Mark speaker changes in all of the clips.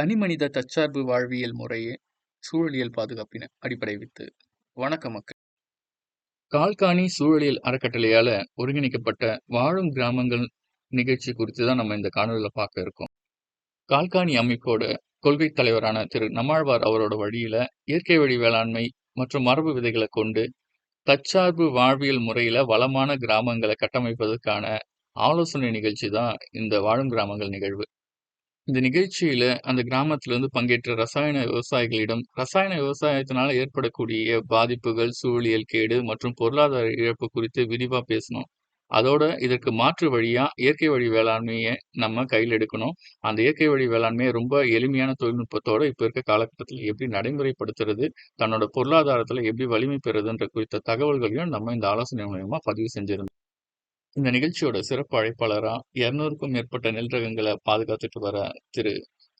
Speaker 1: தனிமனித தற்சார்பு வாழ்வியல் முறையே சூழலியல் பாதுகாப்பின அடிப்படை வித்து. வணக்கம் மக்கள். கால்காணி சூழலியல் அறக்கட்டளையால ஒருங்கிணைக்கப்பட்ட வாழும் கிராமங்கள் நிகழ்ச்சி குறித்து தான் நம்ம இந்த காணொலியில் பார்க்க இருக்கோம். கால்காணி அமைப்போட கொள்கை தலைவரான திரு நம்மாழ்வார் அவரோட வழியில இயற்கை வழி வேளாண்மை மற்றும் மரபு விதைகளை கொண்டு தற்சார்பு வாழ்வியல் முறையில வளமான கிராமங்களை கட்டமைப்பதற்கான ஆலோசனை நிகழ்ச்சி தான் இந்த வாழும் கிராமங்கள் நிகழ்வு. இந்த நிகழ்ச்சியில அந்த கிராமத்துல இருந்து பங்கேற்ற ரசாயன விவசாயிகளிடம் ரசாயன விவசாயத்தினால ஏற்படக்கூடிய பாதிப்புகள் சூழியல் கேடு மற்றும் பொருளாதார இழப்பு குறித்து விரிவா பேசணும். அதோட இதற்கு மாற்று வழியா இயற்கை வழி வேளாண்மையை நம்ம கையில் எடுக்கணும். அந்த இயற்கை வழி வேளாண்மையை ரொம்ப எளிமையான தொழில்நுட்பத்தோட இப்ப இருக்க காலகட்டத்தில் எப்படி நடைமுறைப்படுத்துறது தன்னோட பொருளாதாரத்துல எப்படி வலிமை பெறுதுன்ற குறித்த தகவல்களையும் நம்ம இந்த ஆலோசனை மூலயமா பதிவு செஞ்சிருந்தோம். இந்த நிகழ்ச்சியோட சிறப்பு அழைப்பாளரா இருநூறுக்கும் மேற்பட்ட நெல் ரகங்களை பாதுகாத்துட்டு வர திரு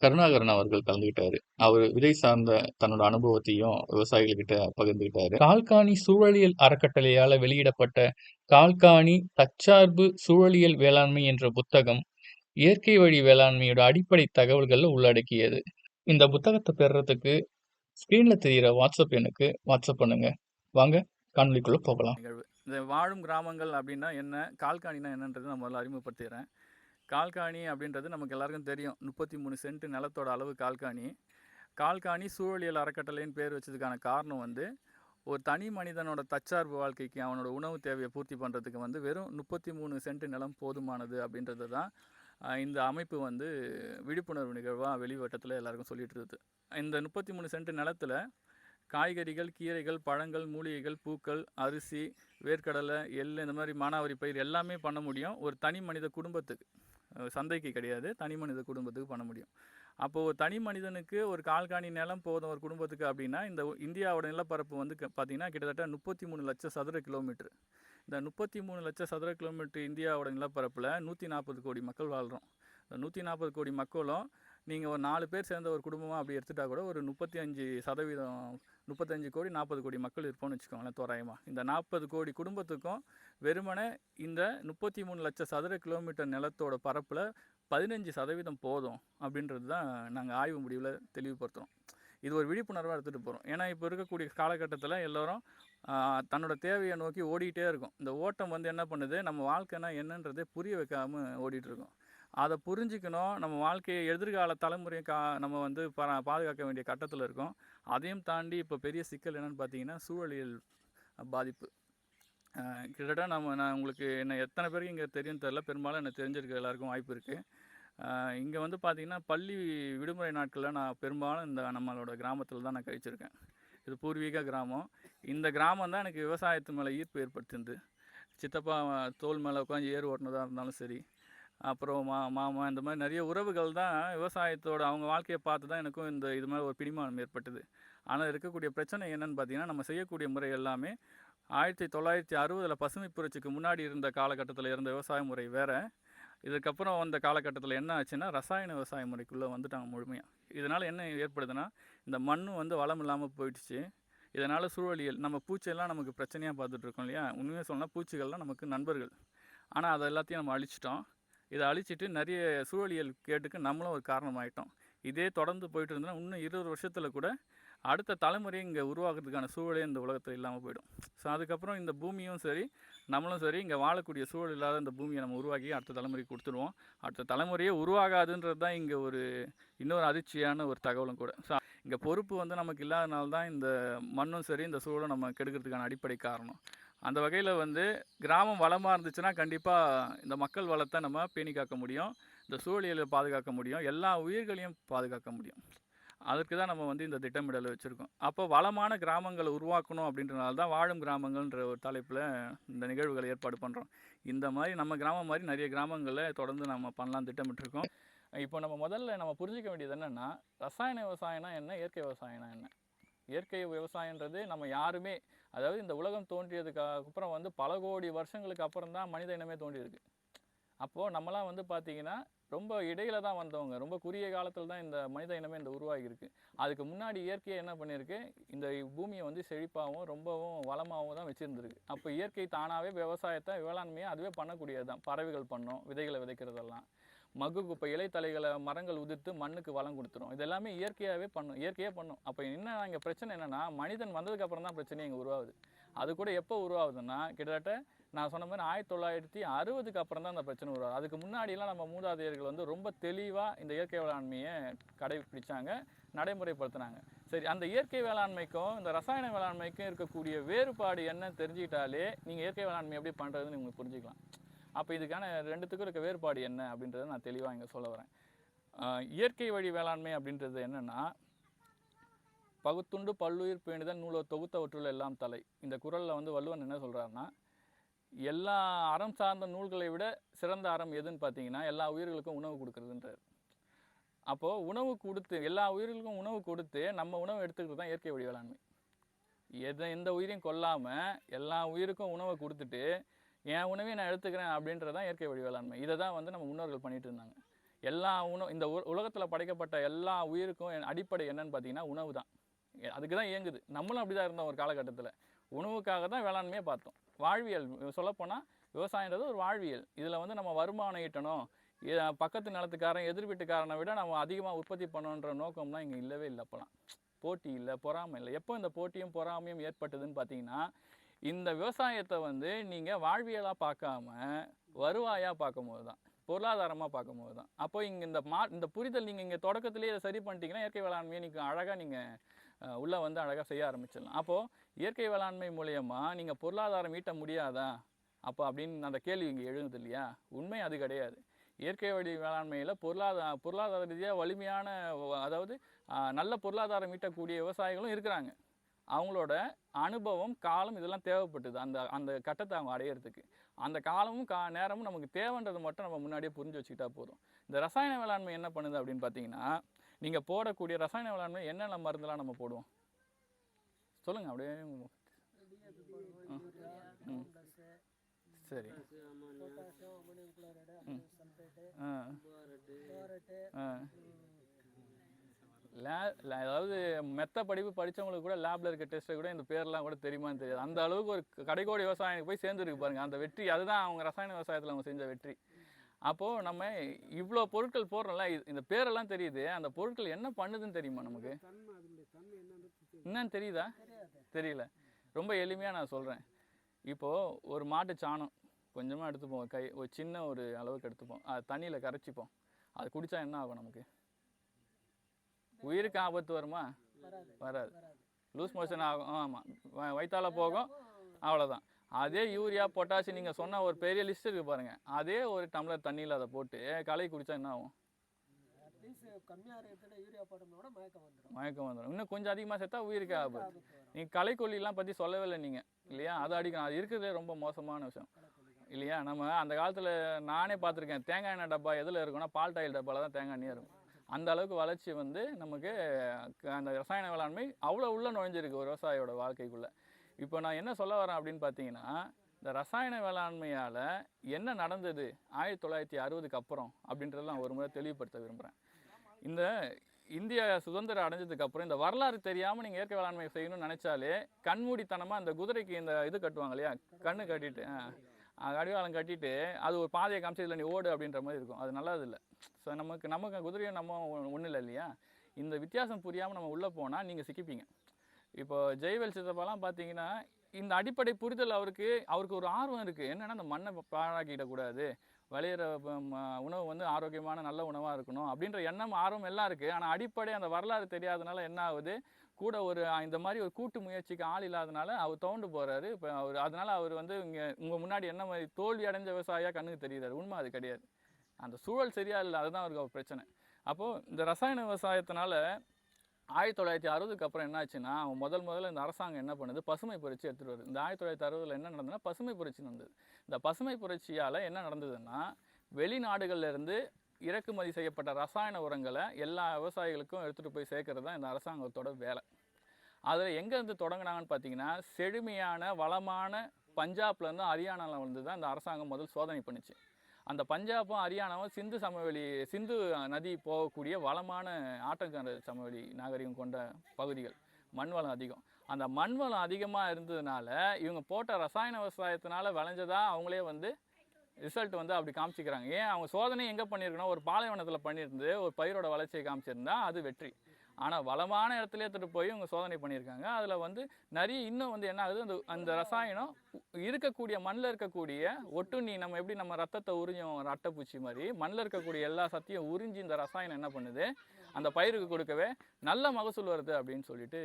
Speaker 1: கருணாகரன் அவர்கள் கலந்துகிட்டாரு. அவர் விதை சார்ந்த தன்னோட அனுபவத்தையும் விவசாயிகள்கிட்ட பகிர்ந்துகிட்டாரு. கால்காணி சூழலியல் அறக்கட்டளையால வெளியிடப்பட்ட கால்காணி தற்சார்பு சூழலியல் வேளாண்மை என்ற புத்தகம் இயற்கை வழி வேளாண்மையோட அடிப்படை தகவல்கள் உள்ளடக்கியது. இந்த புத்தகத்தை பெறுறதுக்கு ஸ்கிரீன்ல தெரியிற வாட்ஸ்அப் எனக்கு வாட்ஸ்அப் பண்ணுங்க. வாங்க காணொலிக்குள்ள போகலாம்.
Speaker 2: நிகழ்வு. இந்த வாழும் கிராமங்கள் அப்படின்னா என்ன? கால்காணினா என்னன்றது நான் முதல்ல அறிமுகப்படுத்திடுறேன். கால்காணி அப்படின்றது நமக்கு எல்லாருக்கும் தெரியும். முப்பத்தி மூணு சென்ட் நிலத்தோட அளவு கால்காணி. கால்காணி சூழலியல் அறக்கட்டளைன்னு பேர் வச்சதுக்கான காரணம் வந்து ஒரு தனி மனிதனோட தற்சார்பு வாழ்க்கைக்கு அவனோட உணவு தேவையை பூர்த்தி பண்ணுறதுக்கு வந்து வெறும் முப்பத்தி மூணு சென்ட் நிலம் போதுமானது அப்படின்றது தான் இந்த அமைப்பு வந்து விழிப்புணர்வு நிகழ்வாக வெளிவட்டத்தில் எல்லாருக்கும் சொல்லிட்டு இருக்குது. இந்த முப்பத்தி மூணு சென்ட் நிலத்தில் காய்கறிகள் கீரைகள் பழங்கள் மூலிகைகள் பூக்கள் அரிசி வேர்க்கடலை எள் இந்த மாதிரி மானாவாரி பயிர் எல்லாமே பண்ண முடியும். ஒரு தனி மனித குடும்பத்துக்கு. சந்தைக்கு கிடையாது. தனி மனித குடும்பத்துக்கு பண்ண முடியும். அப்போது ஒரு தனி மனிதனுக்கு ஒரு கால்காணி நிலம் போதும் ஒரு குடும்பத்துக்கு அப்படின்னா இந்த இந்தியாவோட நிலப்பரப்பு வந்து க- பார்த்தீங்கன்னா கிட்டத்தட்ட முப்பத்தி மூணு லட்சம் சதுர கிலோமீட்டர் இந்த முப்பத்தி மூணு லட்சம் சதுர கிலோமீட்டர் இந்தியாவோட நிலப்பரப்பில் நூற்றி நாற்பது கோடி மக்கள் வாழ்கிறோம் இந்த நூற்றி நாற்பது கோடி மக்களும் நீங்கள் ஒரு நாலு பேர் சேர்ந்த ஒரு குடும்பமாக அப்படி எடுத்துகிட்டா கூட ஒரு முப்பத்தி அஞ்சு சதவீதம் முப்பத்தஞ்சு கோடி நாற்பது கோடி மக்கள் இருப்போம்னு வச்சுக்கோங்களேன் தோராயமாக இந்த நாற்பது கோடி குடும்பத்துக்கும் வெறுமனே இந்த முப்பத்தி மூணு லட்சம் சதுர கிலோமீட்டர் நிலத்தோட பரப்பில் பதினஞ்சு சதவீதம் போதும் அப்படின்றது தான் நாங்கள் ஆய்வு முடிவில் தெளிவுபடுத்துகிறோம் இது ஒரு விழிப்புணர்வாக எடுத்துகிட்டு போகிறோம் ஏன்னா இப்போ இருக்கக்கூடிய காலகட்டத்தில் எல்லோரும் தன்னோட தேவையை நோக்கி ஓடிக்கிட்டே இருக்கும். இந்த ஓட்டம் வந்து என்ன பண்ணுது? நம்ம வாழ்க்கைனா என்னன்றதே புரிய வைக்காமல் ஓடிட்டுருக்கோம் அதை புரிஞ்சுக்கணும். நம்ம வாழ்க்கையை எதிர்கால தலைமுறையை கா நம்ம வந்து பா பாதுகாக்க வேண்டிய கட்டத்தில் இருக்கோம். அதையும் தாண்டி இப்போ பெரிய சிக்கல் என்னென்னு பார்த்தீங்கன்னா சூழலியல் பாதிப்பு. கிட்டத்தட்ட நம்ம நான் உங்களுக்கு என்ன எத்தனை பேருக்கு இங்கே தெரியும் தெரில பெரும்பாலும் எனக்கு தெரிஞ்சிருக்க எல்லாருக்கும் வாய்ப்பு இருக்குது இங்கே வந்து பார்த்திங்கன்னா பள்ளி விடுமுறை நாட்களில் நான் பெரும்பாலும் இந்த நம்மளோட கிராமத்தில் தான் நான் கழிச்சிருக்கேன். இது பூர்வீக கிராமம். இந்த கிராமம் தான் எனக்கு விவசாயத்து மேலே ஈர்ப்பு ஏற்படுத்தினது சித்தப்பா தோல் மேலே உட்காந்து ஏர் ஓட்டினதாக இருந்தாலும் சரி அப்புறம் மா மாமா இந்த மாதிரி நிறைய உறவுகள் தான் விவசாயத்தோட அவங்க வாழ்க்கையை பார்த்து தான் எனக்கும் இந்த இது மாதிரி ஒரு பிடிமானம் ஏற்பட்டது. ஆனால் இருக்கக்கூடிய பிரச்சனை என்னன்னு பார்த்தீங்கன்னா நம்ம செய்யக்கூடிய முறை எல்லாமே ஆயிரத்தி தொள்ளாயிரத்தி அறுபதில் பசுமை புரட்சிக்கு முன்னாடி இருந்த காலகட்டத்தில் இருந்த விவசாய முறை வேறு. இதுக்கப்புறம் வந்த காலகட்டத்தில் என்ன ஆச்சுன்னா ரசாயன விவசாய முறைக்குள்ளே வந்துட்டாங்க முழுமையாக இதனால் என்ன ஏற்படுதுன்னா இந்த மண்ணும் வந்து வளம் இல்லாமல் போயிடுச்சு. இதனால் சூழலியல் நம்ம பூச்சியெல்லாம் நமக்கு பிரச்சனையாக பார்த்துட்ருக்கோம் இல்லையா? உண்மையாக சொல்லணும்னா பூச்சிகள்லாம் நமக்கு நண்பர்கள். ஆனால் அதை எல்லாத்தையும் நம்ம அழிச்சிட்டோம். இதை அழிச்சிட்டு நிறைய சூழலியல் கேட்டுக்கு நம்மளும் ஒரு காரணமாயிட்டோம். இதே தொடர்ந்து போயிட்டு இருந்தோம்னா இன்னும் இருபது வருஷத்தில் கூட அடுத்த தலைமுறையை இங்கே உருவாக்குறதுக்கான சூழலே இந்த உலகத்தில் இல்லாமல் போயிடும். ஸோ அதுக்கப்புறம் இந்த பூமியும் சரி நம்மளும் சரி இங்கே வாழக்கூடிய சூழல் இல்லாத இந்த பூமியை நம்ம உருவாக்கி அடுத்த தலைமுறைக்கு கொடுத்துருவோம் அடுத்த தலைமுறையே உருவாகாதுன்றது தான் இங்கே ஒரு இன்னொரு அதிர்ச்சியான ஒரு தகவலும் கூட. ஸோ இங்கே பொறுப்பு வந்து நமக்கு இல்லாதனால தான் இந்த மண்ணும் சரி இந்த சூழலும் நம்ம கெடுக்கிறதுக்கான அடிப்படை காரணம். அந்த வகையில் வந்து கிராமம் வளமாக இருந்துச்சுன்னா கண்டிப்பாக இந்த மக்கள் வளத்தை நம்ம பேணி காக்க முடியும். இந்த சூழலியலை பாதுகாக்க முடியும். எல்லா உயிர்களையும் பாதுகாக்க முடியும். அதற்கு தான் நம்ம வந்து இந்த திட்டமிடலை வச்சுருக்கோம். அப்போ வளமான கிராமங்களை உருவாக்கணும் அப்படின்றனால தான் வாழும் கிராமங்கள்ன்ற ஒரு தலைப்பில் இந்த நிகழ்வுகளை ஏற்பாடு பண்ணுறோம் இந்த மாதிரி நம்ம கிராமம் மாதிரி நிறைய கிராமங்களில் தொடர்ந்து நம்ம பண்ணலாம் திட்டமிட்டிருக்கோம். இப்போ நம்ம முதல்ல நம்ம புரிஞ்சிக்க வேண்டியது என்னென்னா ரசாயன விவசாயம்னா என்ன? இயற்கை விவசாயம்னா என்ன? இயற்கை விவசாயன்றது நம்ம யாருமே அதாவது இந்த உலகம் தோன்றியதுக்கு அப்புறம் வந்து பல கோடி வருஷங்களுக்கு அப்புறம் தான் மனித இனமே தோன்றியிருக்கு. அப்போது நம்மளாம் வந்து பார்த்தீங்கன்னா ரொம்ப இடையில தான் வந்தவங்க. ரொம்ப குறுகிய காலத்தில் தான் இந்த மனித இனமே இந்த உருவாகியிருக்கு. அதுக்கு முன்னாடி இயற்கையை என்ன பண்ணியிருக்கு? இந்த பூமியை வந்து செழிப்பாகவும் ரொம்பவும் வளமாகவும் தான் வச்சுருந்துருக்கு. அப்போ இயற்கை தானாகவே விவசாயத்தை வேளாண்மையை அதுவே பண்ணக்கூடியது தான் பறவைகள் பண்ணும் விதைகளை விதைக்கிறதெல்லாம். மகு குப்பை இலைத்தலைகளை மரங்கள் உதிர்த்து மண்ணுக்கு வளம் கொடுத்துரும். இது எல்லாமே இயற்கையாகவே பண்ணும் இயற்கையாக பண்ணும். அப்போ என்ன இங்கே பிரச்சனை என்னென்னா மனிதன் வந்ததுக்கப்புறம் தான் பிரச்சனை இங்கே உருவாகுது. அது கூட எப்போ உருவாகுதுன்னா கிட்டத்தட்ட நான் சொன்ன மாதிரி ஆயிரத்தி தொள்ளாயிரத்தி அறுபதுக்கு அப்புறம் தான் அந்த பிரச்சனை உருவாது அதுக்கு முன்னாடிலாம் நம்ம மூதாதையர்கள் வந்து ரொம்ப தெளிவாக இந்த இயற்கை வேளாண்மையை கடைபிடிச்சாங்க நடைமுறைப்படுத்தினாங்க. சரி அந்த இயற்கை வேளாண்மைக்கும் இந்த ரசாயன வேளாண்மைக்கும் இருக்கக்கூடிய வேறுபாடு என்னன்னு தெரிஞ்சுக்கிட்டாலே நீங்கள் இயற்கை வேளாண்மை எப்படி பண்ணுறதுன்னு நீங்கள் புரிஞ்சுக்கலாம். அப்போ இதுக்கான ரெண்டுத்துக்கும் இருக்க வேறுபாடு என்ன அப்படின்றத நான் தெளிவாக இங்கே சொல்ல வரேன். இயற்கை வழி வேளாண்மை அப்படின்றது என்னென்னா பகுத்துண்டு பல்லுயிர் பேணுதல் நூலோ தொகுத்தவற்றுள் எல்லாம் தலை. இந்த குரலில் வந்து வள்ளுவன் என்ன சொல்கிறாருன்னா எல்லா அறம் சார்ந்த நூல்களை விட சிறந்த அறம் எதுன்னு பார்த்தீங்கன்னா எல்லா உயிர்களுக்கும் உணவு கொடுக்குறதுன்றார். அப்போது உணவு கொடுத்து எல்லா உயிர்களுக்கும் உணவு கொடுத்து நம்ம உணவு எடுத்துக்கிறது தான் இயற்கை வழி வேளாண்மை. எதை எந்த உயிரையும் கொல்லாமல் எல்லா உயிருக்கும் உணவை கொடுத்துட்டு என் உணவையும் நான் எடுத்துக்கிறேன் அப்படின்றது தான் இயற்கை வழி வேளாண்மை இதை தான் வந்து நம்ம முன்னோர்கள் பண்ணிட்டு இருந்தாங்க. எல்லா உணவு இந்த உலகத்தில் படைக்கப்பட்ட எல்லா உயிருக்கும் என் அடிப்படை என்னன்னு பார்த்தீங்கன்னா உணவு தான். அதுக்கு தான் இயங்குது. நம்மளும் அப்படி தான் இருந்தோம் ஒரு காலகட்டத்தில். உணவுக்காக தான் வேளாண்மையை பார்த்தோம். வாழ்வியல் சொல்லப்போனால் விவசாயன்றது ஒரு வாழ்வியல். இதில் வந்து நம்ம வருமானம் ஈட்டணும். பக்கத்து நிலத்துக்காரன் எதிர் வீட்டுக்காரனை விட நம்ம அதிகமாக உற்பத்தி பண்ணணுன்ற நோக்கம்லாம் இங்கே இல்லவே இல்லை அப்போலாம். போட்டி இல்லை பொறாமை இல்லை. எப்போ இந்த போட்டியும் பொறாமையும் ஏற்பட்டதுன்னு பார்த்தீங்கன்னா இந்த விவசாயத்தை வந்து நீங்கள் வாழ்வியலாக பார்க்காம வருவாயாக பார்க்கும்போது தான் பொருளாதாரமாக பார்க்கும்போது தான். அப்போ இங்கே இந்த மா இந்த புரிதல் நீங்கள் இங்கே தொடக்கத்திலேயே இதை சரி பண்ணிட்டீங்கன்னா இயற்கை வேளாண்மையை நீங்கள் அழகாக நீங்கள் உள்ளே வந்து அழகாக செய்ய ஆரம்பிச்சிடலாம். அப்போது இயற்கை வேளாண்மை மூலயமா நீங்கள் பொருளாதாரம் ஈட்ட முடியாதா? அப்போ அப்படின்னு அந்த கேள்வி இங்கே எழுந்தது இல்லையா? உண்மை அது கிடையாது. இயற்கை வழி வேளாண்மையில் பொருளாதார பொருளாதார ரீதியாக வலிமையான அதாவது நல்ல பொருளாதாரம் ஈட்டக்கூடிய விவசாயிகளும் இருக்கிறாங்க. அவங்களோட அனுபவம் காலம் இதெல்லாம் தேவைப்பட்டது. அந்த அந்த கட்டத்தை அவங்க அடையிறதுக்கு. அந்த காலமும் கா நேரமும் நமக்கு தேவைன்றதை மட்டும் நம்ம முன்னாடியே புரிஞ்சு வச்சுக்கிட்டா போதும். இந்த ரசாயன வேளாண்மை என்ன பண்ணுது அப்படின்னு பார்த்தீங்கன்னா நீங்கள் போடக்கூடிய ரசாயன வேளாண்மை என்னென்ன மருந்துலாம் நம்ம போடுவோம்? சொல்லுங்கள் அப்படியே சரி. ஆ. லே அதாவது மெத்த படிப்பு படிச்சவங்களுக்கு கூட லேப்ல இருக்க டெஸ்ட்டை கூட இந்த பேர்லாம் கூட தெரியுமான்னு தெரியாது. அந்த அளவுக்கு ஒரு கடைக்கோடி விவசாயம் போய் சேர்ந்துருக்கு பாருங்க. அந்த வெற்றி அதுதான் அவங்க ரசாயன விவசாயத்தில் அவங்க செஞ்ச வெற்றி. அப்போது நம்ம இவ்வளோ பொருட்கள் போடுறோம்ல இது- இந்த பேரெல்லாம் தெரியுது. அந்த பொருட்கள் என்ன பண்ணுதுன்னு தெரியுமா நமக்கு?
Speaker 3: என்னன்னு
Speaker 2: தெரியாது. தெரியல. ரொம்ப எளிமையாக நான் சொல்கிறேன் இப்போது ஒரு மாட்டு சாணம் கொஞ்சமாக எடுத்துப்போம். கை ஒரு சின்ன ஒரு அளவுக்கு எடுத்துப்போம். அது தண்ணியில் கரைச்சிப்போம். அது குடித்தா என்ன ஆகும் நமக்கு? உயிருக்கு ஆபத்து வருமா?
Speaker 3: வராது.
Speaker 2: லூஸ் மோஷன் ஆகும். ஆமாம் வயிற்றால போகும். அவ்வளோதான் அதே யூரியா பொட்டாசி நீங்கள் சொன்ன ஒரு பெரிய லிஸ்ட் இருக்கு பாருங்க. அதே ஒரு டம்ளர் தண்ணியில் அதை போட்டு களை குடித்தா என்ன ஆகும்?
Speaker 3: மயக்கம் வந்துடும்
Speaker 2: இன்னும் கொஞ்சம் அதிகமாக சேர்த்தா உயிருக்கு ஆபத்து. நீங்கள் களைக்கொல்லிலாம் பற்றி சொல்லவே இல்லை நீங்கள் இல்லையா? அதை அடிக்கணும் அது இருக்கிறதே ரொம்ப மோசமான விஷயம். இல்லையா? நம்ம அந்த காலத்தில் நானே பார்த்துருக்கேன். தேங்காய் எண்ணெய் டப்பா எதில் இருக்குன்னா பால் டாயில் டப்பாவில் தான் தேங்காய் எண்ணெய் இருக்கும். அந்த அளவுக்கு வளர்ச்சி வந்து நமக்கு அந்த ரசாயன வேளாண்மை அவ்வளோ உள்ள நுழைஞ்சிருக்கு ஒரு விவசாயியோட வாழ்க்கைக்குள்ளே. இப்போ நான் என்ன சொல்ல வரேன் அப்படின்னு பார்த்தீங்கன்னா இந்த ரசாயன வேளாண்மையால் என்ன நடந்தது ஆயிரத்தி தொள்ளாயிரத்தி அறுபதுக்கு அப்புறம் அப்படின்றத நான் ஒரு முறை தெளிவுபடுத்த விரும்புகிறேன் இந்த இந்தியா சுதந்திரம் அடைஞ்சதுக்கு அப்புறம் இந்த வரலாறு தெரியாமல் நீங்கள் இயற்கை வேளாண்மை செய்யணும்னு நினச்சாலே கண்மூடித்தனமாக அந்த குதிரைக்கு இந்த இது கட்டுவாங்க இல்லையா? கண்ணு கட்டிட்டு கடிவாளம் கட்டிட்டு அது ஒரு பாதையை காமிச்சு இதில் நீ ஓடு அப்படின்ற மாதிரி இருக்கும். அது நல்லது இல்லை. ஸோ நமக்கு நமக்கு குதிரையும் நம்ம ஒன்றும் இல்லை இல்லையா? இந்த வித்தியாசம் புரியாமல் நம்ம உள்ளே போனால் நீங்கள் சிக்கிப்பீங்க. இப்போ ஜெய்வேல் சித்தப்பாலாம் பார்த்தீங்கன்னா இந்த அடிப்படை புரிதல் அவருக்கு அவருக்கு ஒரு ஆர்வம் இருக்குது என்னென்னா அந்த மண்ணை பாழாக்கிடக்கூடாது விளையிற ம- உணவு வந்து ஆரோக்கியமான நல்ல உணவாக இருக்கணும் அப்படின்ற எண்ணம் ஆர்வம் எல்லாம் இருக்குது ஆனால் அடிப்படை அந்த வரலாறு தெரியாதனால என்ன ஆகுது? கூட ஒரு இந்த மாதிரி ஒரு கூட்டு முயற்சிக்கு ஆள் இல்லாதனால அவர் தோண்டு போகிறாரு இப்போ அவர் அதனால் அவர் வந்து இங்கே உங்கள் முன்னாடி என்ன மாதிரி தோல்வி அடைஞ்ச விவசாயியாக கண்ணுக்கு தெரியுறாரு உண்மை அது கிடையாது. அந்த சூழல் சரியா இல்லை அதுதான் அவருக்கு அவர் பிரச்சனை. அப்போது இந்த ரசாயன விவசாயத்தினால ஆயிரத்தி தொள்ளாயிரத்தி அறுபதுக்கு அப்புறம் என்ன ஆச்சுன்னா அவன் முதல் முதல்ல இந்த அரசாங்கம் என்ன பண்ணுது? பசுமை புரட்சி எடுத்துகிட்டு வருது. இந்த ஆயிரத்தி தொள்ளாயிரத்தி அறுபதில் என்ன நடந்ததுன்னா பசுமை புரட்சி நடந்தது. இந்த பசுமை புரட்சியால் என்ன நடந்ததுன்னா வெளிநாடுகள்ல இருந்து இறக்குமதி செய்யப்பட்ட ரசாயன உரங்களை எல்லா விவசாயிகளுக்கும் எடுத்துகிட்டு போய் சேர்க்கறது தான் இந்த அரசாங்கத்தோட வேலை. அதில் எங்கேருந்து தொடங்கினாங்கன்னு பார்த்தீங்கன்னா செழுமையான வளமான பஞ்சாப்லேருந்து ஹரியானாவில் வந்து தான் இந்த அரசாங்கம் முதல் சோதனை பண்ணுச்சு. அந்த பஞ்சாபும் ஹரியானாவும் சிந்து சமவெளி சிந்து நதி போகக்கூடிய வளமான ஆட்டக்கார சமவெளி நாகரிகம் கொண்ட பகுதிகள். மண் வளம் அதிகம். அந்த மண்வளம் அதிகமாக இருந்ததுனால இவங்க போட்ட ரசாயன விவசாயத்தினால விளைஞ்சதா அவங்களே வந்து ரிசல்ட் வந்து அப்படி காமிச்சிக்கிறாங்க. ஏன்? அவங்க சோதனை எங்கே பண்ணியிருக்கணும்? ஒரு பாலைவனத்தில் பண்ணியிருந்து ஒரு பயிரோட வளர்ச்சியை காமிச்சிருந்தா அது வெற்றி. ஆனால் வளமான இடத்துல எடுத்துகிட்டு போய் இவங்க சோதனை பண்ணியிருக்காங்க. அதில் வந்து நிறைய இன்னும் வந்து என்ன ஆகுது? அந்த அந்த ரசாயனம் இருக்கக்கூடிய மண்ணில் இருக்கக்கூடிய ஒட்டுண்ணி நம்ம எப்படி நம்ம ரத்தத்தை உறிஞ்சோம் அட்டைப்பூச்சி மாதிரி. மண்ணில் இருக்கக்கூடிய எல்லா சத்தையும் உறிஞ்சி இந்த ரசாயனம் என்ன பண்ணுது? அந்த பயிருக்கு கொடுக்கவே நல்ல மகசூல் வருது அப்படின்னு சொல்லிட்டு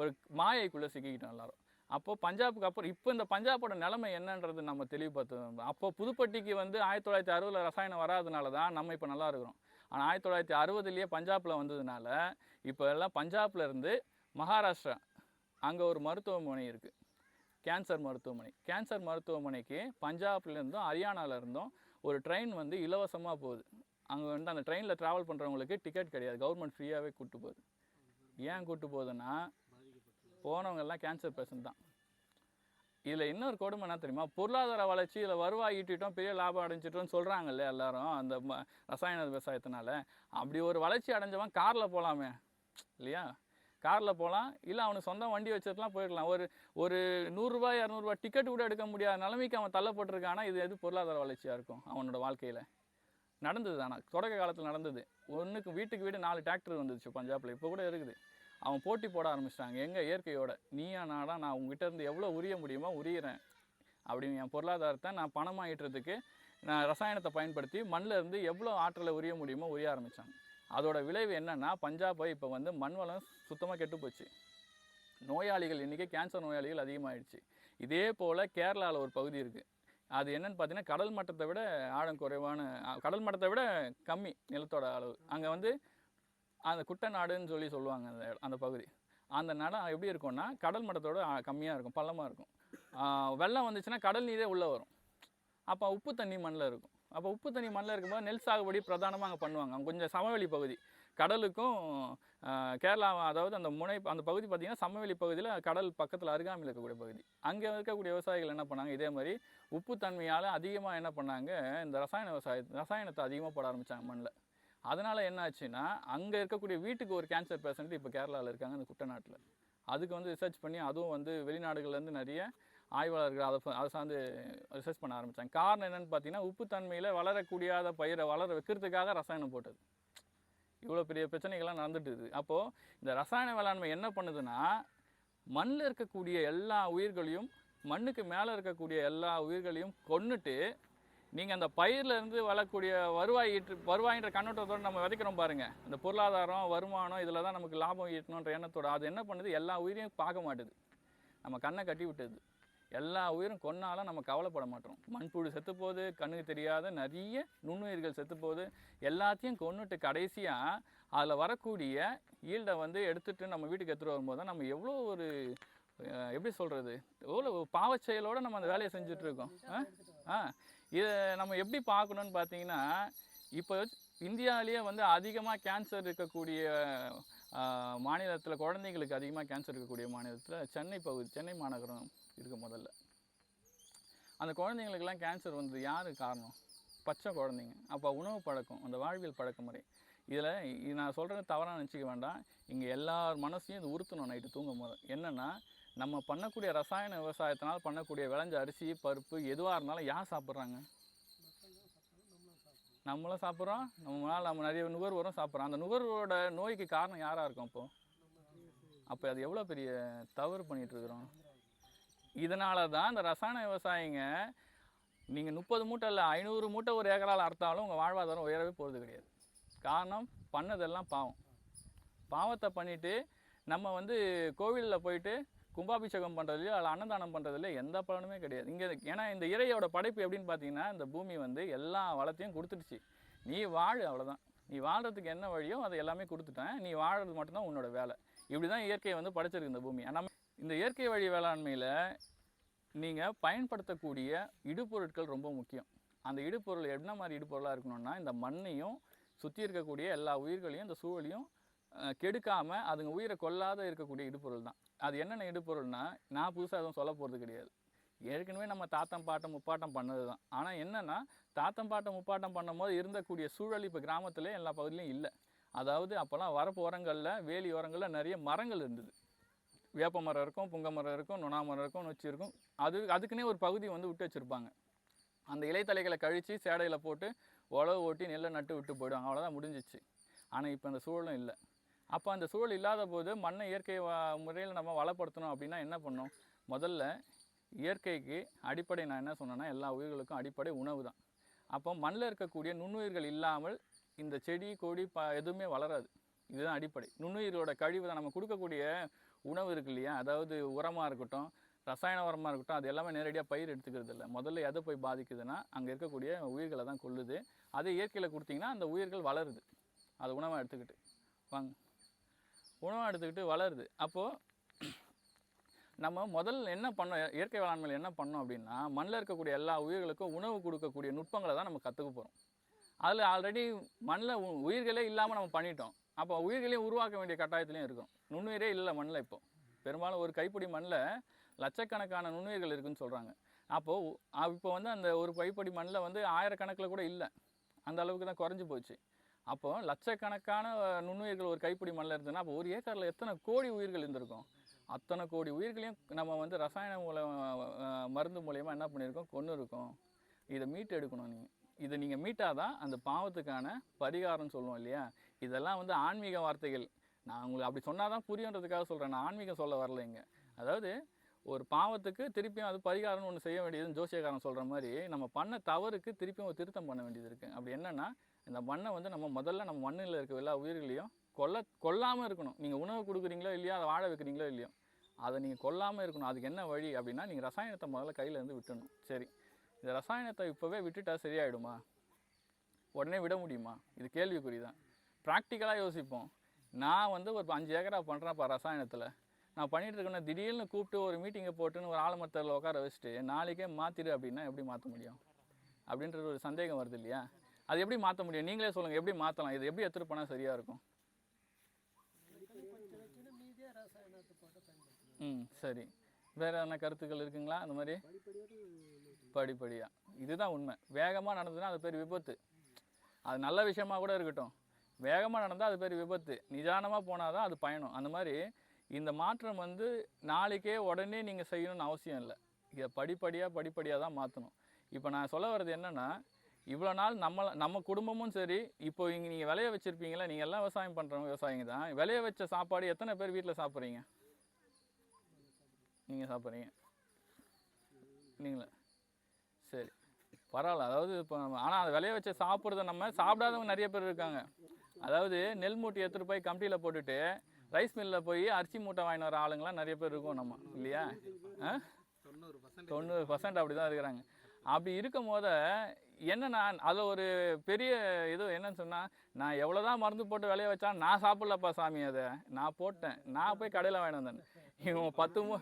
Speaker 2: ஒரு மாயைக்குள்ளே சிக்கிக்கிட்டோம் எல்லாரும். அப்போ பஞ்சாபுக்கு அப்புறம் இப்போ இந்த பஞ்சாபோட நிலைமை என்னன்றது நம்ம தெளிவுபடுத்தணும் அப்போ புதுப்பட்டிக்கு வந்து ஆயிரத்தி தொள்ளாயிரத்தி அறுபதில் ரசாயனம் வராதனால தான் நம்ம இப்போ நல்லா இருக்கிறோம். ஆனால் ஆயிரத்தி தொள்ளாயிரத்தி அறுபதுலேயே பஞ்சாபில் வந்ததுனால இப்போ எல்லாம் பஞ்சாப்ல இருந்து மகாராஷ்டிரா. அங்கே ஒரு மருத்துவமனை இருக்குது கேன்சர் மருத்துவமனை. கேன்சர் மருத்துவமனைக்கு பஞ்சாப்லேருந்தும் ஹரியானாவிலேருந்தும் ஒரு ட்ரெயின் வந்து இலவசமாக போகுது. அங்கே வந்து அந்த ட்ரெயினில் ட்ராவல் பண்ணுறவங்களுக்கு டிக்கெட் கிடையாது. கவர்மெண்ட் ஃப்ரீயாகவே கூப்பிட்டு போகுது. ஏன் கூப்பிட்டு போகுதுன்னா போனவங்கெல்லாம் கேன்சர் பேஷண்ட் தான். இதில் இன்னொரு கொடுமை என்ன தெரியுமா? பொருளாதார வளர்ச்சி இதில் வருவாய் ஈட்டிட்டோம் பெரிய லாபம் அடைஞ்சிட்டோம்னு சொல்கிறாங்கல்ல எல்லாரும் அந்த ம- ரசாயன விவசாயத்தினால. அப்படி ஒரு வளர்ச்சி அடைஞ்சவன் காரில் போகலாமே இல்லையா? காரில் போகலாம் இல்லை அவனுக்கு சொந்த வண்டி வச்சிருக்கலாம் போயிடலாம் ஒரு ஒரு நூறுரூவா இரநூறுவா டிக்கெட் கூட எடுக்க முடியாத நிலைமைக்கு அவன் தள்ளப்பட்டிருக்கானா இது எது பொருளாதார வளர்ச்சியாக இருக்கும் அவனோட வாழ்க்கையில்? நடந்தது ஆனால் தொடக்க காலத்தில் நடந்தது. ஒன்றுக்கு வீட்டுக்கு வீடு நாலு டிராக்டர் வந்துச்சு பஞ்சாபில். இப்போ கூட இருக்குது. அவன் போட்டி போட ஆரம்பிச்சிட்டாங்க. எங்கள் இயற்கையோட? நீயா நாடா நான் உங்ககிட்ட இருந்து எவ்வளோ உரிய முடியுமோ உரியிறேன். அப்படின்னு என் பொருளாதாரத்தை நான் பணமாக ஈட்டுறதுக்கு நான் ரசாயனத்தை பயன்படுத்தி மண்ணில் இருந்து எவ்வளோ ஆற்றலை உரிய முடியுமோ உரிய ஆரம்பித்தாங்க அதோட விளைவு என்னென்னா பஞ்சாபை இப்போ வந்து மண் வளம் சுத்தமாக கெட்டு போச்சு நோயாளிகள் இன்றைக்கி கேன்சர் நோயாளிகள் அதிகமாகிடுச்சு இதே போல் கேரளாவில் ஒரு பகுதி இருக்குது அது என்னென்னு பார்த்தீங்கன்னா கடல் மட்டத்தை விட ஆழம் குறைவான கடல் மட்டத்தை விட கம்மி நிலத்தோட அளவு. அங்கே வந்து அந்த குட்டநாடுன்னு சொல்லி சொல்லுவாங்க அந்த அந்த பகுதி. அந்த நடம் எப்படி இருக்கும்னா கடல் மட்டத்தோட கம்மியாக இருக்கும் பள்ளமாக இருக்கும். வெள்ளம் வந்துச்சுன்னா கடல் நீரே உள்ளே வரும். அப்போ உப்பு தண்ணி மண்ணில் இருக்கும். அப்போ உப்பு தண்ணி மண்ணில் இருக்கும்போது நெல் சாகுபடி பிரதானமாக அங்கே பண்ணுவாங்க. அங்கே கொஞ்சம் சமவெளி பகுதி. கடலுக்கும் கேரளா அதாவது அந்த முனை அந்த பகுதி பார்த்திங்கன்னா சமவெளி பகுதியில் கடல் பக்கத்தில் அருகாமையில் இருக்கக்கூடிய பகுதி. அங்கே இருக்கக்கூடிய விவசாயிகள் என்ன பண்ணாங்க? இதே மாதிரி உப்பு தன்மையால் அதிகமாக என்ன பண்ணாங்க? இந்த ரசாயன விவசாய ரசாயனத்தை அதிகமாக போட ஆரம்பித்தாங்க மண்ணில் அதனால் என்ன ஆச்சுன்னா அங்கே இருக்கக்கூடிய வீட்டுக்கு ஒரு கேன்சர் பேஷண்ட் இப்போ கேரளாவில் இருக்காங்க அந்த குட்டநாட்டில். அதுக்கு வந்து ரிசர்ச் பண்ணி அதுவும் வந்து வெளிநாடுகள்லேருந்து நிறைய ஆய்வாளர்கள் அதை அதை சார்ந்து ரிசர்ச் பண்ண ஆரம்பித்தாங்க காரணம் என்னென்னு பார்த்தீங்கன்னா உப்புத்தன்மையில் வளரக்கூடியாத பயிரை வளர வைக்கிறதுக்காக ரசாயனம் போட்டது. இவ்வளோ பெரிய பிரச்சனைகள்லாம் நடந்துட்டுது இருக்குது. அப்போது இந்த ரசாயன வேளாண்மை என்ன பண்ணுதுன்னா மண்ணில் இருக்கக்கூடிய எல்லா உயிர்களையும் மண்ணுக்கு மேலே இருக்கக்கூடிய எல்லா உயிர்களையும் கொன்னுட்டு நீங்கள் அந்த பயிர்லேருந்து வரக்கூடிய வருவாய் ஈட்டு வருவாயின்ற கண்ணோட்டத்தோட நம்ம விதைக்கிறோம் பாருங்கள் இந்த பொருளாதாரம் வருமானம் இதில் தான் நமக்கு லாபம் ஈட்டணுன்ற எண்ணத்தோட அது என்ன பண்ணுது? எல்லா உயிரையும் பார்க்க மாட்டுது. நம்ம கண்ணை கட்டி விட்டுது. எல்லா உயிரும் கொன்னாலும் நம்ம கவலைப்பட மாட்டோம். மண்புழு செத்து போகுது கண்ணுக்கு தெரியாத நிறைய நுண்ணுயிர்கள் செத்து போகுது எல்லாத்தையும் கொன்னுட்டு கடைசியாக அதில் வரக்கூடிய ஈல்டை வந்து எடுத்துகிட்டு நம்ம வீட்டுக்கு எடுத்துகிட்டு வரும்போது தான் நம்ம எவ்வளோ ஒரு எப்படி சொல்கிறது எவ்வளோ பாவச்செயலோடு நம்ம அந்த வேலையை செஞ்சுட்ருக்கோம் ஆ? ஆ. இதை நம்ம எப்படி பார்க்கணுன்னு பார்த்தீங்கன்னா இப்போ இந்தியாவிலேயே வந்து அதிகமாக கேன்சர் இருக்கக்கூடிய மாநிலத்தில் குழந்தைங்களுக்கு அதிகமாக கேன்சர் இருக்கக்கூடிய மாநிலத்தில் சென்னை பகுதி சென்னை மாநகரம் இருக்குது முதல்ல. அந்த குழந்தைங்களுக்கெல்லாம் கேன்சர் வந்தது யாரு காரணம்? பச்சை குழந்தைங்க. அப்போ உணவு பழக்கம் அந்த வாழ்வியல் பழக்க முறை. இதில் நான் சொல்கிறது தவறாக நினச்சிக்க வேண்டாம். இங்கே எல்லார் மனசையும் இது உறுத்தணும் நைட்டு தூங்கும் போது. என்னென்னா நம்ம பண்ணக்கூடிய ரசாயன விவசாயத்தினால் பண்ணக்கூடிய விளைஞ்ச அரிசி பருப்பு எதுவாக இருந்தாலும் யார் சாப்பிட்றாங்க? நம்மளும் சாப்பிட்றோம். நம்மளால் நம்ம நிறைய நுகர்வோரும் சாப்பிட்றோம். அந்த நுகர்வோட நோய்க்கு காரணம் யாராக இருக்கும் அப்போ? அப்போ அது எவ்வளோ பெரிய தவறு பண்ணிகிட்ருக்குறோம் இதனால தான் இந்த ரசாயன விவசாயிங்க நீங்கள் முப்பது மூட்டை இல்லை ஐநூறு மூட்டை ஒரு ஏக்கரால் அறுத்தாலும் உங்கள் வாழ்வாதாரம் உயரவே போகிறது கிடையாது. காரணம் பண்ணதெல்லாம் பாவம். பாவத்தை பண்ணிவிட்டு நம்ம வந்து கோவிலில் போயிட்டு கும்பாபிஷேகம் பண்ணுறதுலையோ அல்ல அன்னதானம் பண்ணுறதுலையோ எந்த பலனுமே கிடையாது. இங்கே ஏன்னா இந்த இறையோட படைப்பு எப்படின்னு பார்த்தீங்கன்னா இந்த பூமி வந்து எல்லா வளத்தையும் கொடுத்துடுச்சு. நீ வாழ் அவ்வளோதான் நீ வாழ்கிறதுக்கு என்ன வழியோ அதை எல்லாமே கொடுத்துட்டேன். நீ வாழறது மட்டும்தான் உன்னோட வேலை. இப்படி தான் இயற்கையை வந்து படைச்சிருக்கு இந்த பூமி. நம்ம இந்த இயற்கை வழி வேளாண்மையில் நீங்கள் பயன்படுத்தக்கூடிய இடுபொருட்கள் ரொம்ப முக்கியம். அந்த இடுபொருள் என்ன மாதிரி இடுபொருளாக இருக்கணும்னா இந்த மண்ணையும் சுற்றி இருக்கக்கூடிய எல்லா உயிர்களையும் இந்த சூழலையும் கெடுக்காமல் அதுங்க உயிரை கொல்லாத இருக்கக்கூடிய இடுபொருள் தான் அது என்னென்ன இடுபொருள்னா நான் புதுசாக எதுவும் சொல்ல போகிறது கிடையாது. ஏற்கனவே நம்ம தாத்தம் பாட்டம் முப்பாட்டம் பண்ணது தான் ஆனால் என்னென்னா தாத்தம் பாட்டம் முப்பாட்டம் பண்ணும்போது இருந்தக்கூடிய சூழல் இப்போ கிராமத்தில் எல்லா பகுதியிலையும் இல்லை. அதாவது அப்போல்லாம் வரப்பு ஓரங்களில் வேலி ஓரங்களில் நிறைய மரங்கள் இருந்தது. வேப்ப மரம் இருக்கும் புங்க மரம் இருக்கும் நுணா மரம் இருக்கும் நொச்சி இருக்கும். அது அதுக்குன்னே ஒரு பகுதி வந்து விட்டு வச்சுருப்பாங்க. அந்த இலைத்தலைகளை கழித்து சேடையில் போட்டு உழவு ஓட்டி நெல்லை நட்டு விட்டு போயிடுவாங்க. அவ்வளோதான் முடிஞ்சிச்சு. ஆனால் இப்போ அந்த சூழலும் இல்லை. அப்போ அந்த சூழல் இல்லாத போது மண்ணை இயற்கை முறையில் நம்ம வளப்படுத்தணும் அப்படின்னா என்ன பண்ணோம்? முதல்ல இயற்கைக்கு அடிப்படை நான் என்ன சொன்னேன்னா எல்லா உயிர்களுக்கும் அடிப்படை உணவு தான். அப்போ மண்ணில் இருக்கக்கூடிய நுண்ணுயிர்கள் இல்லாமல் இந்த செடி கொடி ப எதுவுமே வளராது. இதுதான் அடிப்படை. நுண்ணுயிரோட கழிவு தான் நம்ம கொடுக்கக்கூடிய உணவு இருக்கு இல்லையா? அதாவது உரமாக இருக்கட்டும் ரசாயன உரமாக இருக்கட்டும் அது எல்லாமே நேரடியாக பயிர் எடுத்துக்கிறது இல்லை. முதல்ல எதை போய் பாதிக்குதுன்னா அங்கே இருக்கக்கூடிய உயிர்களை தான் கொள்ளுது அதே இயற்கையில் கொடுத்தீங்கன்னா அந்த உயிர்கள் வளருது. அது உணவாக எடுத்துக்கிட்டு. வாங்க. உணவாக எடுத்துக்கிட்டு வளருது. அப்போது நம்ம முதல் என்ன பண்ணோம் இயற்கை வேளாண்மையில் என்ன பண்ணோம் அப்படின்னா மண்ணில் இருக்கக்கூடிய எல்லா உயிர்களுக்கும் உணவு கொடுக்கக்கூடிய நுட்பங்களை தான் நம்ம கற்றுக்க போகிறோம் அதில் ஆல்ரெடி மண்ணில் உயிர்களே இல்லாமல் நம்ம பண்ணிட்டோம். அப்போ உயிர்களையும் உருவாக்க வேண்டிய கட்டாயத்துலையும் இருக்கும். நுண்ணுயிரே இல்லை மண்ணில் இப்போ. பெரும்பாலும் ஒரு கைப்பிடி மண்ணில் லட்சக்கணக்கான நுண்ணுயிர்கள் இருக்குதுன்னு சொல்கிறாங்க அப்போது இப்போ வந்து அந்த ஒரு கைப்பிடி மண்ணில் வந்து ஆயிரக்கணக்கில் கூட இல்லை. அந்த அளவுக்கு தான் குறைஞ்சி போச்சு. அப்போ லட்சக்கணக்கான நுண்ணுயிர்கள் ஒரு கைப்பிடி மண்ணில் இருந்ததுன்னா அப்போ ஒரு ஏக்கரில் எத்தனை கோடி உயிர்கள் இருந்திருக்கும்? அத்தனை கோடி உயிர்களையும் நம்ம வந்து ரசாயன மூலம் மருந்து மூலயமா என்ன பண்ணியிருக்கோம்? கொன்று இருக்கோம் இதை மீட்டு எடுக்கணும் நீங்கள் இதை நீங்கள் மீட்டாதான் அந்த பாவத்துக்கான பரிகாரம்னு சொல்லுவோம் இல்லையா? இதெல்லாம் வந்து ஆன்மீக வார்த்தைகள். நான் உங்களுக்கு அப்படி சொன்னால் தான் புரியுன்றதுக்காக சொல்கிறேன் நான் ஆன்மீகம் சொல்ல வரலைங்க அதாவது ஒரு பாவத்துக்கு திருப்பியும் அது பரிகாரம்னு ஒன்று செய்ய வேண்டியதுன்னு ஜோசியக்காரன் சொல்கிற மாதிரி நம்ம பண்ண தவறுக்கு திருப்பியும் ஒரு திருத்தம் பண்ண வேண்டியது இருக்குது அப்படி என்னென்னா இந்த மண்ணை வந்து நம்ம முதல்ல நம்ம மண்ணில் இருக்க எல்லா உயிர்களையும் கொல்ல கொல்லாமல் இருக்கணும். நீங்கள் உணவு கொடுக்குறீங்களோ இல்லையோ அதை வாழ வைக்கிறீங்களோ இல்லையோ அதை நீங்கள் கொல்லாமல் இருக்கணும். அதுக்கு என்ன வழி அப்படின்னா நீங்கள் ரசாயனத்தை முதல்ல கையிலேருந்து விட்டணும் சரி. இந்த ரசாயனத்தை இப்போவே விட்டுட்டா சரியாயிடுமா? உடனே விட முடியுமா? இது கேள்விக்குறி தான். ப்ராக்டிக்கலாக யோசிப்போம். நான் வந்து ஒரு அஞ்சு ஏக்கரா பண்ணுறேன்ப்பா ரசாயனத்தில். நான் பண்ணிகிட்டு இருக்கேன்னா திடீர்னு கூப்பிட்டு ஒரு மீட்டிங்கை போட்டுன்னு ஒரு ஆலமரத்தில் உட்கார வச்சுட்டு நாளைக்கே மாற்றிடு அப்படின்னா எப்படி மாற்ற முடியும்? அப்படின்றது ஒரு சந்தேகம் வருது இல்லையா? அது எப்படி மாற்ற முடியும்? நீங்களே சொல்லுங்கள் எப்படி மாற்றலாம் இது எப்படி எடுத்துகிட்டு போனால் சரியாக இருக்கும்? ம் சரி. வேறு எதனா கருத்துக்கள் இருக்குங்களா? அந்த மாதிரி? படிப்படியாக இதுதான் உண்மை. வேகமாக நடந்ததுன்னா அது பேர் விபத்து. அது நல்ல விஷயமா கூட இருக்கட்டும். வேகமாக நடந்தால் அது பேர் விபத்து. நிதானமாக போனால் தான் அது பயணம். அந்த மாதிரி இந்த மாற்றம் வந்து நாளைக்கே உடனே நீங்கள் செய்யணும்னு அவசியம் இல்லை. இதை படிப்படியாக படிப்படியாக தான் மாற்றணும் இப்போ நான் சொல்ல வர்றது என்னென்னா இவ்வளோ நாள் நம்ம நம்ம குடும்பமும் சரி இப்போ இங்கே நீங்கள் விளைய வச்சுருப்பீங்களா நீங்கள் எல்லாம் விவசாயம் பண்ணுறவங்க விவசாயிங்க தான். விளைய வச்ச சாப்பாடு எத்தனை பேர் வீட்டில் சாப்பிட்றீங்க? நீங்கள் சாப்பிட்றீங்க. இல்லைங்களா சரி. பரவாயில்ல. அதாவது இப்போ ஆனால் அதை விளைய வச்சு சாப்பிட்றத நம்ம சாப்பிடாதவங்க நிறைய பேர் இருக்காங்க. அதாவது நெல் மூட்டை எடுத்துகிட்டு போய் கமிட்டியில் போட்டுட்டு ரைஸ் மில்லில் போய் அரிசி மூட்டை வாங்கின வர ஆளுங்களாம் நிறைய பேர் இருக்கோம் நம்ம இல்லையா? ஆ? தொண்ணூறு பர்சன்ட் அப்படி தான் இருக்கிறாங்க. அப்படி இருக்கும் போத என்னன்னா அது ஒரு பெரிய இது என்னன்னு சொன்னால் நான் எவ்வளோ தான் மருந்து போட்டு விளைய வச்சா நான் சாப்பிட்லப்பா சாமி அதை. நான் போட்டேன். நான் போய் கடையில் வாங்கிட்டு வந்தேன். இவன் பத்து மூ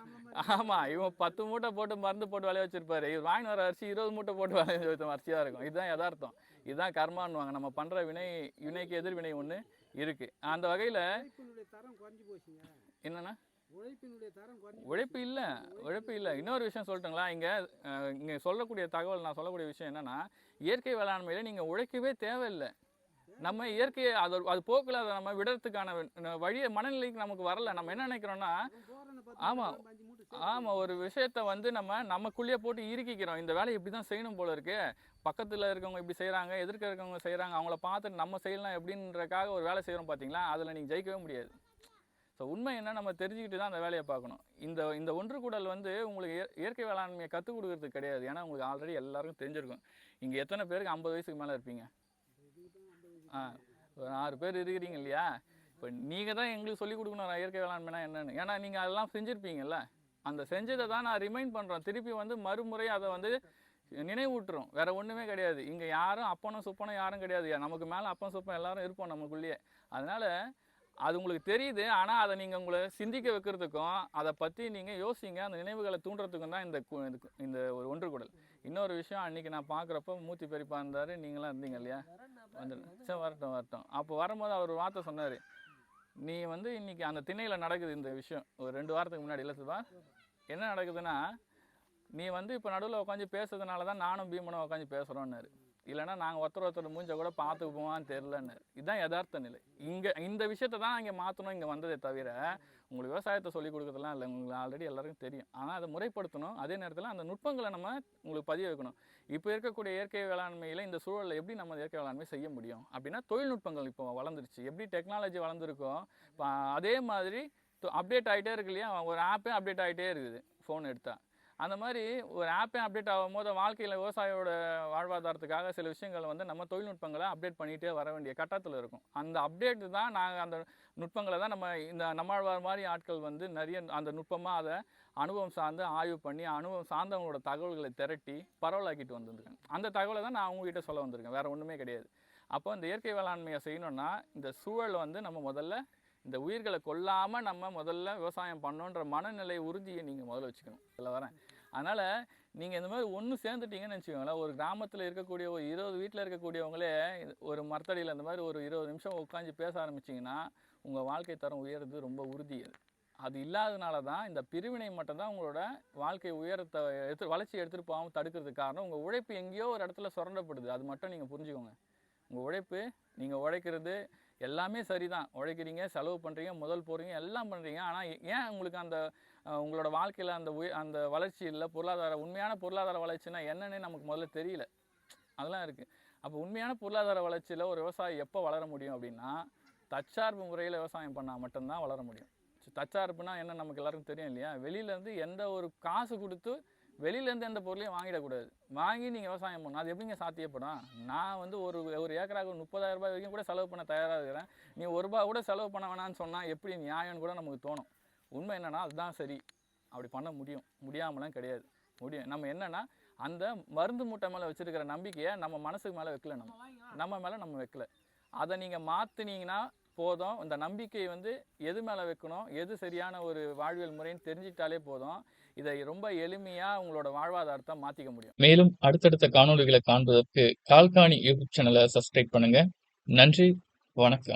Speaker 2: ஆமாம் இவன் பத்து மூட்டை போட்டு மருந்து போட்டு விளைய வச்சிருப்பாரு. இவர் வாங்கிட்டு வர அரிசி இருபது மூட்டை போட்டு விளைய வச்ச அரிசியாக இருக்கும். இதுதான் யதார்த்தம். இதுதான் கர்மான்னுவாங்க. நம்ம பண்ணுற வினை வினைக்கு எதிர்வினை ஒன்று இருக்குது அந்த வகையில் என்னென்னா? உழைப்பு இல்லை உழைப்பு இல்லை. இன்னொரு விஷயம் சொல்லட்டுங்களா? இங்கே இங்கே சொல்லக்கூடிய தகவல் நான் சொல்லக்கூடிய விஷயம் என்னன்னா இயற்கை வேளாண்மையில் நீங்கள் உழைக்கவே தேவையில்லை. நம்ம இயற்கையை அது அது போக்கில் அதை நம்ம விடுறதுக்கான வழியை மனநிலைக்கு நமக்கு வரல. நம்ம என்ன நினைக்கிறோம்னா ஆமா.
Speaker 3: அஞ்சு மூட்டை
Speaker 2: ஆமாம் ஒரு விஷயத்த வந்து நம்ம நமக்குள்ளேயே போட்டு இறுக்கிக்கிறோம். இந்த வேலையை இப்படி தான் செய்யணும் போல இருக்கு. பக்கத்தில் இருக்கவங்க இப்படி செய்கிறாங்க எதிர்க்க இருக்கவங்க செய்கிறாங்க அவங்கள பார்த்துட்டு நம்ம செய்யலாம் எப்படின்றக்காக ஒரு வேலை செய்கிறோம் பார்த்தீங்களா அதில் நீங்கள் ஜெயிக்கவே முடியாது. ஸோ உண்மை என்ன? நம்ம தெரிஞ்சுக்கிட்டு தான் அந்த வேலையை பார்க்கணும். இந்த இந்த ஒன்று கூடல் வந்து உங்களுக்கு இய- இயற்கை வேளாண்மையை கற்றுக் கொடுக்கறது கிடையாது. ஏன்னா உங்களுக்கு ஆல்ரெடி எல்லாருக்கும் தெரிஞ்சிருக்கும். இங்கே எத்தனை பேருக்கு ஐம்பது வயசுக்கு மேலே இருப்பீங்க? ஆ ஒரு ஆறு பேர் இருக்கிறீங்க இல்லையா? இப்போ நீங்கள் தான் எங்களுக்கு சொல்லிக் கொடுக்கணும் இயற்கை வேளாண்மைனா என்னென்னு. ஏன்னா நீங்கள் அதெல்லாம் செஞ்சுருப்பீங்கல்ல? அந்த செஞ்சதை தான் நான் ரிமைண்ட் பண்ணுறேன் திருப்பி வந்து மறுமுறை அதை வந்து நினைவூட்டுறோம். வேற ஒன்றுமே கிடையாது. இங்கே யாரும் அப்பனும் சுப்பனும் யாரும் கிடையாது. நமக்கு மேலே அப்பன் சுப்பன் எல்லாரும் இருப்போம் நமக்குள்ளேயே. அதனால அது உங்களுக்கு தெரியுது. ஆனால் அதை நீங்கள் உங்களை சிந்திக்க வைக்கிறதுக்கும் அதை பற்றி நீங்கள் யோசிங்க. அந்த நினைவுகளை தூண்டுறதுக்கும் தான் இந்த இந்த ஒரு ஒன்றுகூடல் இன்னொரு விஷயம் அன்னைக்கு நான் பார்க்குறப்ப மூத்தி பெரியப்பா இருந்தார் நீங்களாம் இருந்தீங்க இல்லையா? வந்துடும் சரி வரட்டும் வரட்டும். அப்போ வரும்போது அவர் ஒரு வார்த்தை சொன்னார். நீ வந்து இன்னைக்கு அந்த திணையில் நடக்குது இந்த விஷயம். ஒரு ரெண்டு வாரத்துக்கு முன்னாடி இல்லை சிவா. என்ன நடக்குதுன்னா நீ வந்து இப்போ நடுவில் உட்காந்து பேசுறதுனால தான் நானும் பீமனும் உட்காந்து பேசுகிறோன்னாரு இல்லைன்னா நாங்கள் ஒருத்தர் ஒருத்தர் மூஞ்ச கூட பார்த்துக்குவோமான்னு தெரிலன்னு இதுதான் யதார்த்த நிலை. இங்கே இந்த விஷயத்தை தான் இங்கே மாற்றணும் இங்கே வந்ததே தவிர உங்களுக்கு விவசாயத்தை சொல்லிக் கொடுக்குறதுலாம் இல்லை உங்களுக்கு ஆல்ரெடி எல்லாருக்கும் தெரியும். ஆனால் அதை முறைப்படுத்தணும். அதே நேரத்தில் அந்த நுட்பங்களை நம்ம உங்களுக்கு பதிய வைக்கணும். இப்போ இருக்கக்கூடிய இயற்கை வேளாண்மையில் இந்த சூழலில் எப்படி நம்ம இயற்கை வேளாண்மை செய்ய முடியும்? அப்படின்னா தொழில்நுட்பங்கள் இப்போ வளர்ந்துருச்சு. எப்படி டெக்னாலஜி வளர்ந்துருக்கோ இப்போ அதே மாதிரி அப்டேட் ஆகிட்டே இருக்கு இல்லையா? ஒரு ஆப்பே அப்டேட் ஆகிட்டே இருக்குது ஃபோன் எடுத்தால் அந்த மாதிரி ஒரு ஆப்பே அப்டேட் ஆகும் போது வாழ்க்கையில் விவசாயியோட வாழ்வாதாரத்துக்காக சில விஷயங்களை வந்து நம்ம தொழில்நுட்பங்களை அப்டேட் பண்ணிகிட்டே வர வேண்டிய கட்டத்தில் இருக்கும். அந்த அப்டேட்டு தான் நாங்கள் அந்த நுட்பங்களை தான் நம்ம இந்த நம்மாழ்வார் மாதிரி ஆட்கள் வந்து நிறைய அந்த நுட்பமாக அதை அனுபவம் சார்ந்து ஆய்வு பண்ணி அனுபவம் சார்ந்தவங்களோட தகவல்களை திரட்டி பரவலாக்கிட்டு வந்திருக்கேன். அந்த தகவலை தான் நான் அவங்ககிட்ட சொல்ல வந்திருக்கேன். வேறு ஒன்றுமே கிடையாது. அப்போ இந்த இயற்கை வேளாண்மையை செய்யணும்னா இந்த சூழல் வந்து நம்ம முதல்ல இந்த உயிர்களை கொல்லாமல் நம்ம முதல்ல விவசாயம் பண்ணோன்ற மனநிலை உறுதியை நீங்கள் முதல்ல வச்சுக்கணும். இதில் வரேன். அதனால் நீங்கள் இந்த மாதிரி ஒன்று சேர்ந்துட்டீங்கன்னு வச்சுக்கோங்களேன். ஒரு கிராமத்தில் இருக்கக்கூடிய ஒரு இருபது வீட்டில் இருக்கக்கூடியவங்களே இது- ஒரு மரத்தடியில் இந்த மாதிரி ஒரு இருபது நிமிஷம் உட்காந்து பேச ஆரம்பிச்சிங்கன்னா உங்கள் வாழ்க்கை தரம் உயர்றது ரொம்ப உறுதி. அது அது இல்லாதனால தான் இந்த பிரிவினை மட்டும்தான் உங்களோட வாழ்க்கை உயரத்தை எடுத்து வளர்ச்சி எடுத்துகிட்டு போகாமல் தடுக்கிறதுக்கு காரணம் உங்கள் உழைப்பு எங்கேயோ ஒரு இடத்துல சுரண்டப்படுது. அது மட்டும் நீங்கள் புரிஞ்சுக்கோங்க. உங்கள் உழைப்பு நீங்கள் உழைக்கிறது எல்லாமே சரிதான். உழைக்கிறீங்க செலவு பண்ணுறீங்க முதல் போடுறீங்க எல்லாம் பண்ணுறீங்க ஆனால் ஏன் உங்களுக்கு அந்த உங்களோட வாழ்க்கையில் அந்த உய அந்த வளர்ச்சி இல்லை? பொருளாதார உண்மையான பொருளாதார வளர்ச்சினா என்னன்னு நமக்கு முதல்ல தெரியல. அதெல்லாம் இருக்குது அப்போ உண்மையான பொருளாதார வளர்ச்சியில் ஒரு விவசாயி எப்போ வளர முடியும் அப்படின்னா தற்சார்பு முறையில் விவசாயம் பண்ணால் மட்டும்தான் வளர முடியும். சரி, தற்சார்புனா என்ன நமக்கு எல்லாருக்கும் தெரியும் இல்லையா? வெளியிலேருந்து எந்த ஒரு காசு கொடுத்து வெளியிலேருந்து எந்த பொருளையும் வாங்கிடக்கூடாது. வாங்கி நீங்கள் விவசாயம் பண்ணணும். அது எப்படிங்க சாத்தியப்படும்? நான் வந்து ஒரு ஒரு ஏக்கராக ஒரு முப்பதாயிரம் ரூபாய் வரைக்கும் கூட செலவு பண்ண தயாராக இருக்கிறேன். நீ ஒரு ரூபா கூட செலவு பண்ண வேணாம்னு சொன்னால் எப்படி நியாயம்னு கூட நமக்கு தோணும். உண்மை என்னென்னா அதுதான் சரி. அப்படி பண்ண முடியும். முடியாமலாம் கிடையாது. முடியும். நம்ம என்னென்னா அந்த மருந்து மூட்டை மேலே வச்சுருக்கிற நம்பிக்கையை நம்ம மனசுக்கு மேலே வைக்கல நம்ம. நம்ம மேலே நம்ம வைக்கல. அதை நீங்கள் மாற்றினீங்கன்னா போதும். இந்த நம்பிக்கை வந்து எது மேலே வைக்கணும் எது சரியான ஒரு வாழ்வியல் முறைன்னு தெரிஞ்சிட்டாலே போதும். இதை ரொம்ப எளிமையாக உங்களோட வாழ்வாதாரத்தை மாற்றிக்க முடியும்.
Speaker 1: மேலும் அடுத்தடுத்த காணொளிகளை காண்பதற்கு கால்காணி யூடியூப் சேனலை சப்ஸ்கிரைப் பண்ணுங்க. நன்றி வணக்கம்.